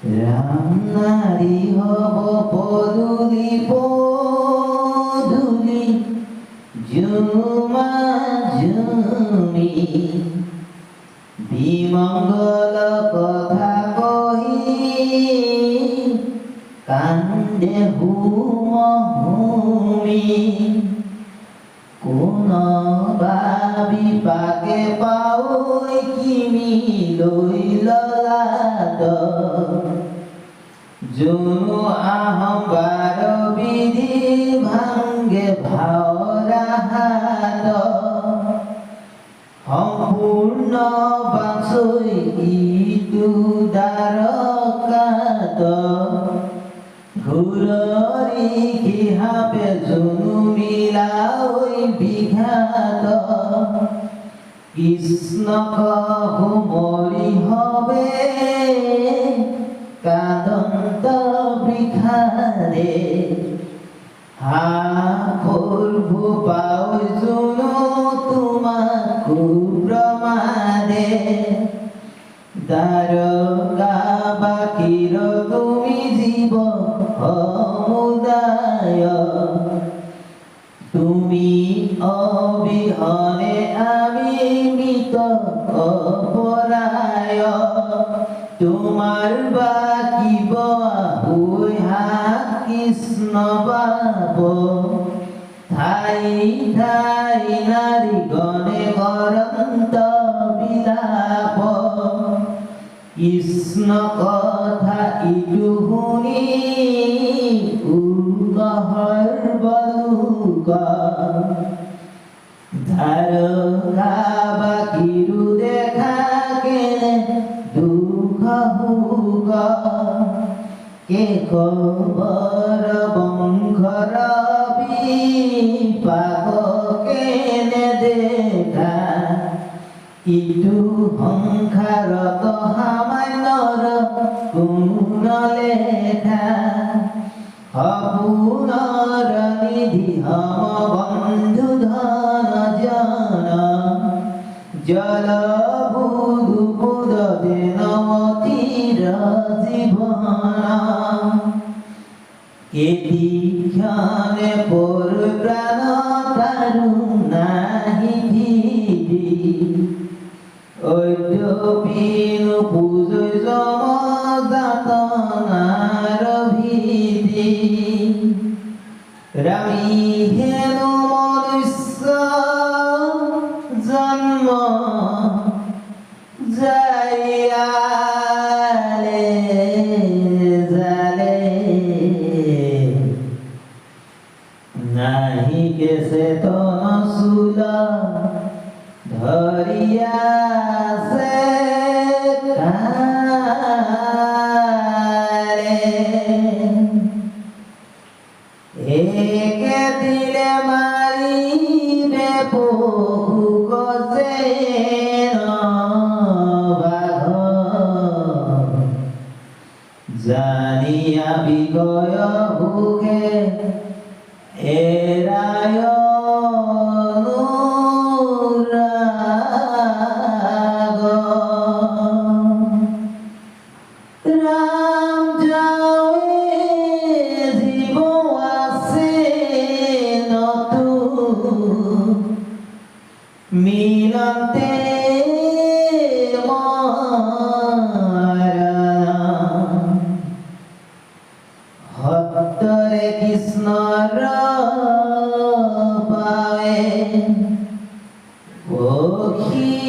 রাম হব পদুলি পদুলি জুমা জুমি বিমঙ্গল কথা কহি, কান্দে হুম হুমি কোন ভাবি পাকে পাওই কিমি লইল লাদ জুনু আহম্বার বিধি ভাঙ্গে ভাওরা হাত সম্পূৰ্ণ বাঞ্চই ইটো দ্বাৰকাত ঘূৰণি কিহাপে জুনু মিলাই বিঘাত কৃষ্ণ হুমৰি হবে বিখাৰে হাখোর ভূপাও জুনো তোমাকু প্রমাদে দ্বারকা বাকির তুমি জীব সমুদায় তুমি অবিহনে আমি মৃত অপরায়। তোমার বাকিব আহুই হা কৃষ্ণ বাব ঠাই ঠাই নারী গণে করন্ত বিলাপ কৃষ্ণ কথা ইটু শুনি উগহৰ বলুকা। ধারকা বাকিরু দেখা কেনে দুঃখ হুক কে খবর বংশর বিপাক কেনে দেখা। ইটো সংসাৰত সামান্যৰ কোন লেখা সপোনৰ নিধি হম বন্ধু ধন জন। জল বুধু বুধ দেনমতিৰ কেতি ক্ষণে পর প্রাণ তারু নাহি ভিদি ঐদ্যপিনু পূজয় সমজাতনার ভিদি রামি হেনু জানিয়া বিগয় ভোগে এরায় কৃষ্ণর পাবে পক্ষী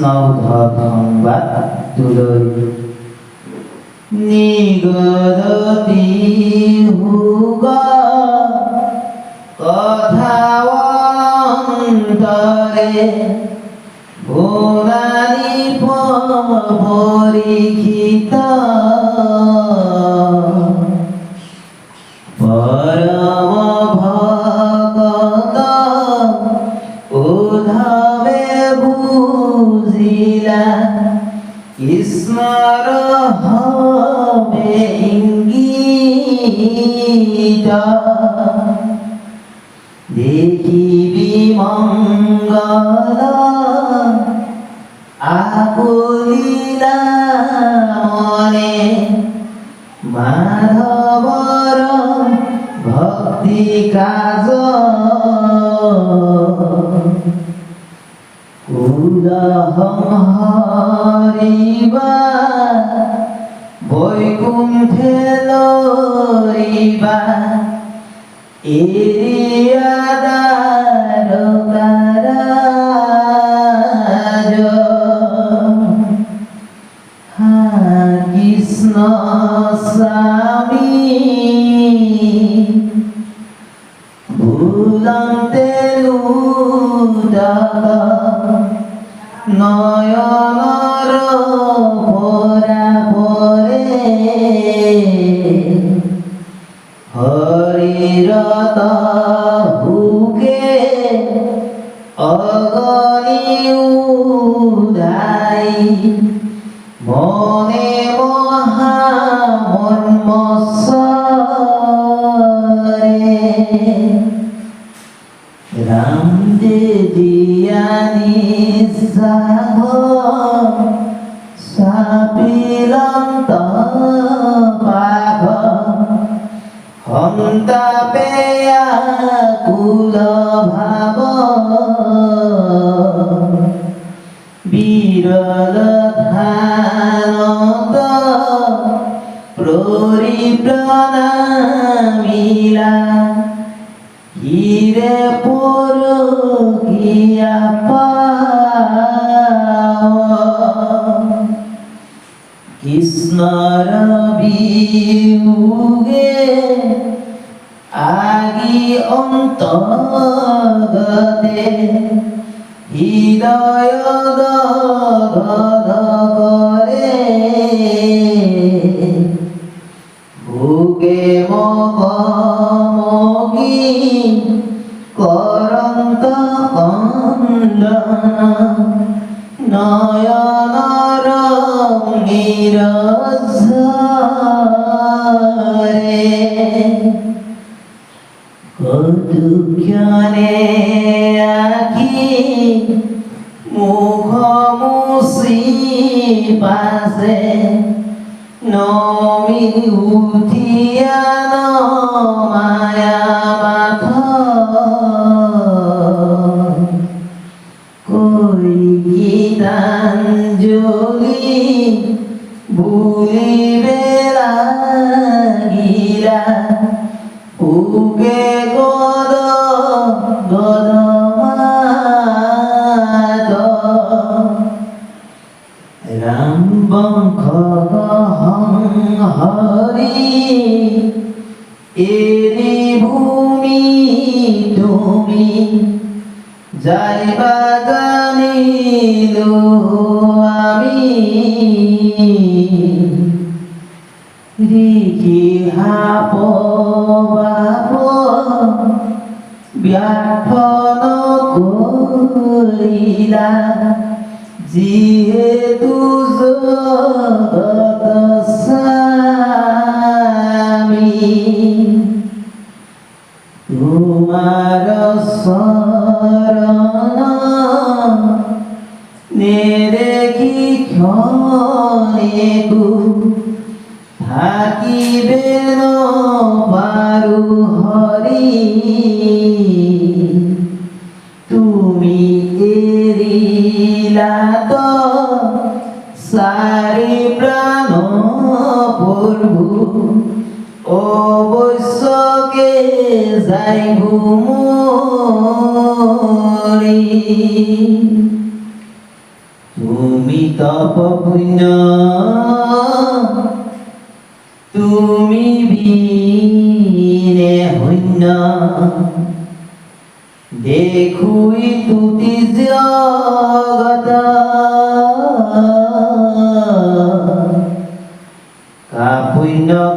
কৃষ্ণধম্বাত তুলই নিগদতি হুগ কথা অন্তরে ভুলানি পরীক্ষিত দেখিবি মঙ্গল আকুলিলা মনে। মাধবর ভক্তি কাজ। কুলহম হরিবা বৈকুণ্ঠে লরিবা হা কৃষ্ণ স্বামী ভুলন্তে লুডাক নয়নর ভরা হুকে অগনি উদাই। মনে মহা মন্মসরে রাম দে দিয়ানি সাধ সাপিলন্ত পাঘ হন্তা পেয়া কুল ভাব বিরল ধানত প্রণামিলা হিরে পর গিয়া কৃষ্ণর বিয়োগে আগি অন্তগতে হৃদয় গদ পাশে। নমি উঠিয়া মায়া মাথ কই গীতাঞ্জলি ভুলিবে লাগিলা উগে রাম বংশ হরি এরি ভূমি তুমি যাইবা জানিল আমি। রিকি হাপ বাপ ব্যাখ্যান করিলা। যিহেতু জগত স্বামী সারি প্রাণ প্রভু অবশ্যকে যাই ঘুমরি তুমি তপ পুণ্য, তুমি বিনে শূন্য দেখুই তুতি জগত।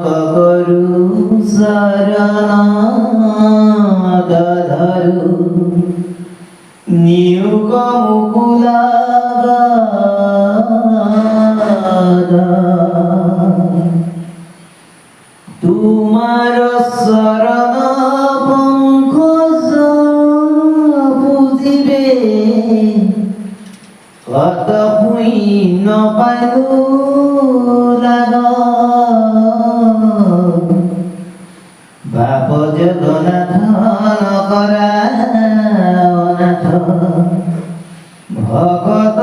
কগরু ধরু নিয়োগ মুকুলা তোমার শরণ পঙ্কজ বুঝিবে কত পুণ্য পাইলু লাগ। বাপ জগন্নাথ নকরা অনাথ ভগত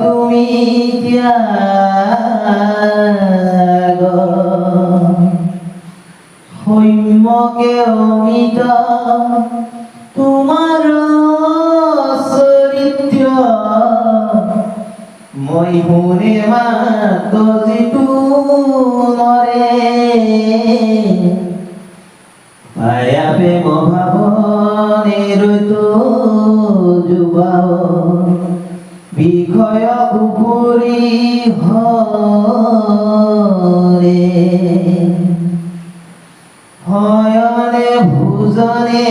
তুমি ত্যাগ হৈমকে অমিত তোমাৰ চৰিত্ৰ মই শুনে মাত যিটো নৰে পায়া প্ৰেম ভাৱনেৰতো যুৱাও বিষয় কুকুৰী হৰে হয়নে ভোজনে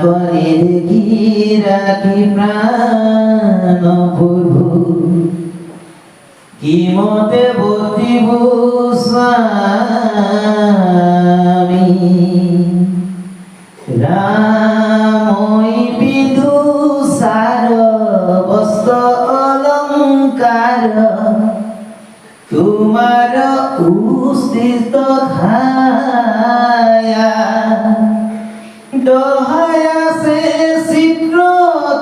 তোমাক দেখি রাখি প্রাণ প্রভু কি মতে বতিব স্বামী রামই বিদু সার, বস্ত্র অলঙ্কার। তোমার উস্থিত খায়া দহায়া সে শীঘ্র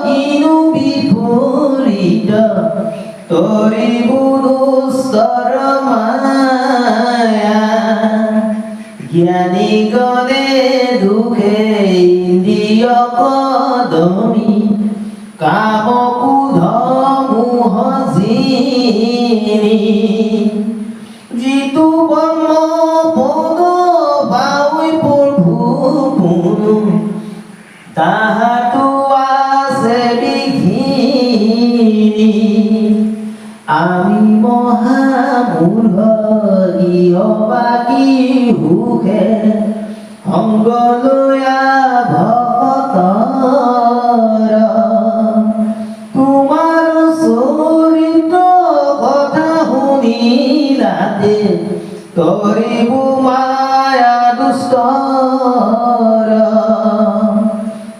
কিনু বিপরীত। তরি বুড়ু স্তর মায়া। জ্ঞানী গণে দুখে ইন্দ্রিয় কদমি কাম কুধ মুহ জিনি। শুনিলাতে কৰিবু মায়া দুষ্টৰ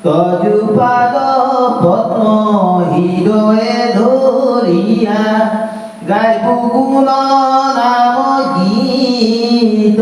তজুপাদ পদ্ম হৃদয়ে ধরিয়া গাইবু গুণ নাম গীত।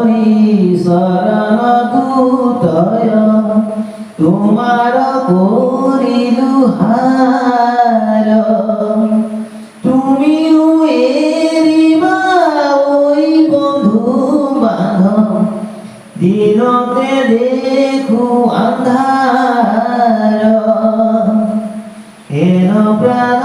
তোমার করিলু হার। এরিবা ওই বন্ধু বান্ধব দিনতে দেখো আন্ধার হেন প্রাণনাথ